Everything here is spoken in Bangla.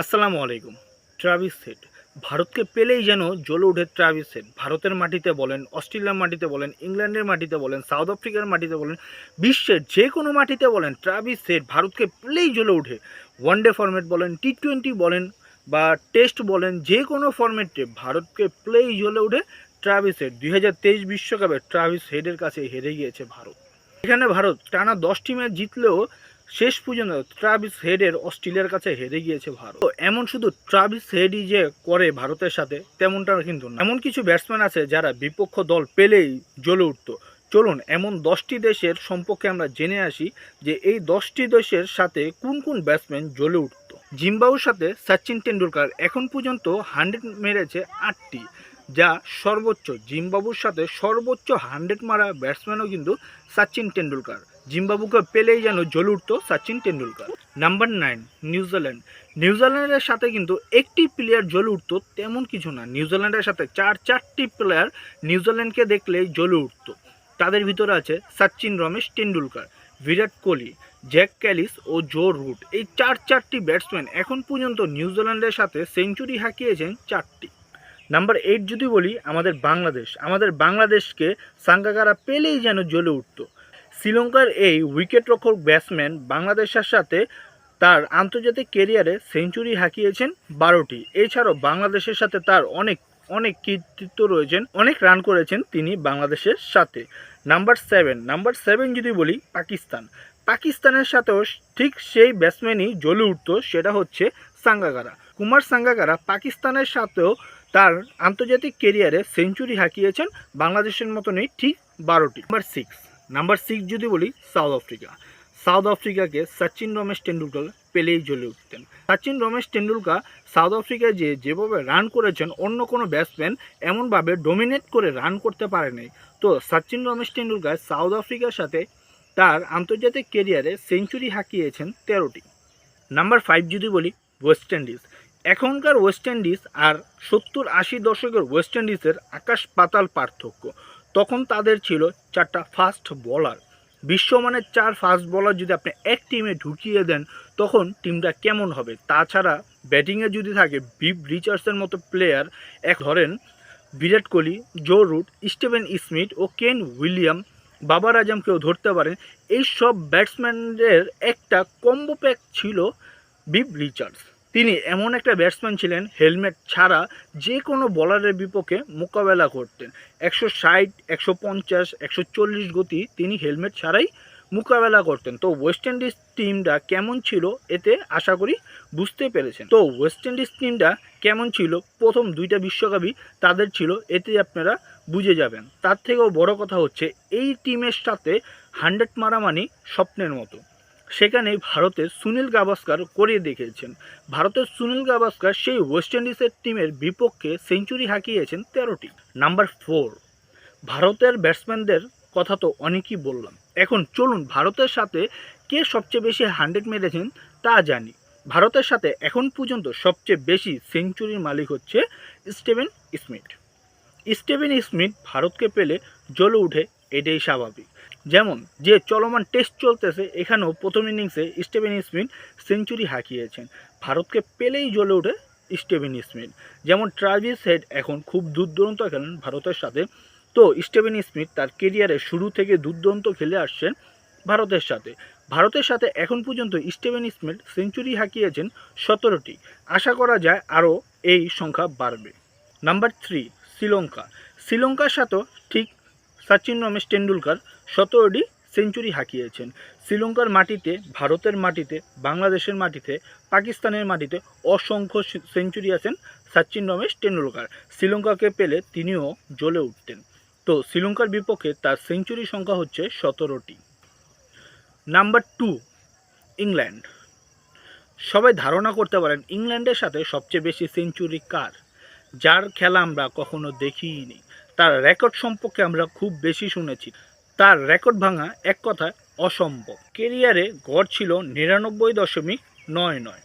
আসসালামু আলাইকুম। ট্রাভিস সেট। ভারতকে পেলেই যেন জ্বলে ওঠে ট্রাভিস সেট। ভারতের মাটিতে বলেন, অস্ট্রেলিয়ার মাটিতে বলেন, ইংল্যান্ডের মাটিতে বলেন, সাউথ আফ্রিকার মাটিতে বলেন, বিশ্বের যে কোনো মাটিতে বলেন, ট্রাভিস সেট ভারতকে পেলেই জ্বলে ওঠে। ওয়ান ডে ফরম্যাট বলেন টি টোয়েন্টি বলেন, বা টেস্ট বলেন, যে কোনো ফরম্যাটে ভারতকে প্লেই জ্বলে ওঠে ট্রাভিস হেড দুই হাজার তেইশ বিশ্বকাপে ট্রাভিস হেডের কাছে হেরে গিয়েছে ভারত। এখানে ভারত টানা দশটি ম্যাচ জিতলেও শেষ পর্যন্ত ট্রাভিস হেডের অস্ট্রেলিয়ার কাছে হেরে গিয়েছে ভারত। তো এমন শুধু ট্রাভিস হেডই যে করে ভারতের সাথে, তেমনটা কিন্তু না। এমন কিছু ব্যাটসম্যান আছে যারা বিপক্ষ দল পেলেই জ্বলে উঠতো। চলুন, এমন দশটি দেশের সম্পর্কে আমরা জেনে আসি যে এই দশটি দেশের সাথে কোন কোন ব্যাটসম্যান জ্বলে উঠতো। জিম্বাবুর সাথে সচিন টেন্ডুলকার এখন পর্যন্ত হান্ড্রেড মেরেছে আটটি, যা সর্বোচ্চ। জিম্বাবুর সাথে সর্বোচ্চ হান্ড্রেড মারা ব্যাটসম্যানও কিন্তু সচিন টেন্ডুলকার জিম্বাবুকে পেলেই যেন জ্বলে উঠতো Sachin Tendulkar number nine New Zealand নিউজিল্যান্ডের সাথে কিন্তু একটি প্লেয়ার জ্বলে উঠতো, তেমন কিছু না। নিউজিল্যান্ডের সাথে চার, চারটি প্লেয়ার নিউজিল্যান্ডকে দেখলেই জ্বলে উঠতো। তাদের ভিতরে আছে সচিন রমেশ টেন্ডুলকার বিরাট কোহলি জ্যাক ক্যালিস ও জো রুট এই চার, চারটি ব্যাটসম্যান এখন পর্যন্ত নিউজিল্যান্ডের সাথে সেঞ্চুরি হাঁকিয়েছেন চারটি। নাম্বার এইট যদি বলি, আমাদের বাংলাদেশ। আমাদের বাংলাদেশকে সাঙ্গাকারা পেলেই যেন জ্বলে উঠতো। শ্রীলঙ্কার এই উইকেট রক্ষক ব্যাটসম্যান বাংলাদেশের সাথে তার আন্তর্জাতিক কেরিয়ারে সেঞ্চুরি হাঁকিয়েছেন বারোটি। এছাড়াও বাংলাদেশের সাথে তার অনেক অনেক কৃতিত্ব রয়েছেন, অনেক রান করেছেন তিনি বাংলাদেশের সাথে। নাম্বার সেভেন নাম্বার সেভেন যদি বলি, পাকিস্তান। পাকিস্তানের সাথেও ঠিক সেই ব্যাটসম্যানই জ্বলে উঠতো, সেটা হচ্ছে সাঙ্গাকারা। কুমার সাঙ্গাকারা পাকিস্তানের সাথেও তার আন্তর্জাতিক কেরিয়ারে সেঞ্চুরি হাঁকিয়েছেন, বাংলাদেশের মতনই ঠিক বারোটি। নাম্বার সিক্স নাম্বার সিক্স যদি বলি সাউথ আফ্রিকা সাউথ আফ্রিকাকে সচিন রমেশ টেন্ডুলকার পেলেই জ্বলে উঠতেন। সচিন রমেশ টেন্ডুলকার সাউথ আফ্রিকায় যে যেভাবে রান করেছেন, অন্য কোনো ব্যাটসম্যান এমনভাবে ডোমিনেট করে রান করতে পারেনি তো সচিন রমেশ টেন্ডুলকার সাউথ আফ্রিকার সাথে তার আন্তর্জাতিক কেরিয়ারে সেঞ্চুরি হাঁকিয়েছেন তেরোটি। নাম্বার ফাইভ যদি বলি ওয়েস্ট ইন্ডিজ এখনকার ওয়েস্ট ইন্ডিজ আর সত্তর আশি দশকের ওয়েস্ট ইন্ডিজের আকাশ পাতাল পার্থক্য। তখন তাদের ছিল চারটা ফাস্ট বলার বিশ্বমানের চার ফাস্ট বলার যদি আপনি এক টিমে ঢুকিয়ে দেন, তখন টিমটা কেমন হবে? তাছাড়া ব্যাটিংয়ে যদি থাকে বিপ রিচার্ডসের মতো প্লেয়ার এক ধরেন Virat Kohli Joe Root Steven Smith ও কেন উইলিয়াম বাবার আজমকেও ধরতে পারেন। এই সব ব্যাটসম্যানদের একটা কম্বো প্যাক ছিল বিপ রিচার্ডস তিনি এমন একটা ব্যাটসম্যান ছিলেন হেলমেট ছাড়া যে কোনো বলারের বিপক্ষে মোকাবেলা করতেন। একশো ষাট, একশো পঞ্চাশ, একশো চল্লিশ গতি তিনি হেলমেট ছাড়াই মোকাবেলা করতেন। তো ওয়েস্ট ইন্ডিজ টিমটা কেমন ছিল এতে আশা করি বুঝতে পেরেছেন। তো ওয়েস্ট ইন্ডিজ টিমটা কেমন ছিল? প্রথম দুইটা বিশ্বকাপই তাদের ছিল, এতে আপনারা বুঝে যাবেন। তার থেকেও বড় কথা হচ্ছে, এই টিমের সাথে হান্ড্রেড মারামানি স্বপ্নের মতো। সেখানে ভারতের সুনীল গাভাস্কার করে দেখিয়েছেন। ভারতের সুনীল গাভাস্কার সেই ওয়েস্ট ইন্ডিজের টিমের বিপক্ষে সেঞ্চুরি হাঁকিয়েছেন তেরোটি নাম্বার ফোর ভারতের ব্যাটসম্যানদের কথা তো অনেকই বললাম। এখন চলুন ভারতের সাথে কে সবচেয়ে বেশি হান্ড্রেড মেরেছেন তা জানি। ভারতের সাথে এখন পর্যন্ত সবচেয়ে বেশি সেঞ্চুরির মালিক হচ্ছে স্টিভেন স্মিথ স্টিভেন স্মিথ ভারতকে পেলে জ্বলে উঠে এটাই স্বাভাবিক। যেমন, যে চলমান টেস্ট চলতেছে, এখানেও প্রথম ইনিংসে স্টিভেন স্মিথ সেঞ্চুরি হাঁকিয়েছেন। ভারতকে পেলেই জ্বলে ওঠে স্টিভেন স্মিথ। যেমন ট্রাভিস হেড এখন খুব দুর্দান্ত খেলেন ভারতের সাথে। তো স্টিভেন স্মিথ তার কেরিয়ারে শুরু থেকে দুর্দান্ত খেলে আসছেন ভারতের সাথে। ভারতের সাথে এখন পর্যন্ত স্টিভেন স্মিথ সেঞ্চুরি হাঁকিয়েছেন সতেরোটি। আশা করা যায় আরও এই সংখ্যা বাড়বে। Number three, Sri Lanka. শ্রীলঙ্কার সাথেও ঠিক সচিন রমেশ টেন্ডুলকার সতেরোটি সেঞ্চুরি হাঁকিয়েছেন। শ্রীলঙ্কার মাটিতে, ভারতের মাটিতে, বাংলাদেশের মাটিতে, পাকিস্তানের মাটিতে অসংখ্য সেঞ্চুরি আছেন সচিন রমেশ টেন্ডুলকার। শ্রীলঙ্কাকে পেলে তিনিও জ্বলে উঠতেন। তো শ্রীলঙ্কার বিপক্ষে তার সেঞ্চুরি সংখ্যা হচ্ছে সতেরোটি। Number two, England. সবাই ধারণা করতে পারেন ইংল্যান্ডের সাথে সবচেয়ে বেশি সেঞ্চুরি কার, যার খেলা আমরা কখনো দেখিনি তার রেকর্ড সম্পর্কে আমরা খুব বেশি শুনেছি। তার রেকর্ড ভাঙা এক কথায় অসম্ভব। কেরিয়ারে গড় ছিল নিরানব্বই দশমিক নয় নয়।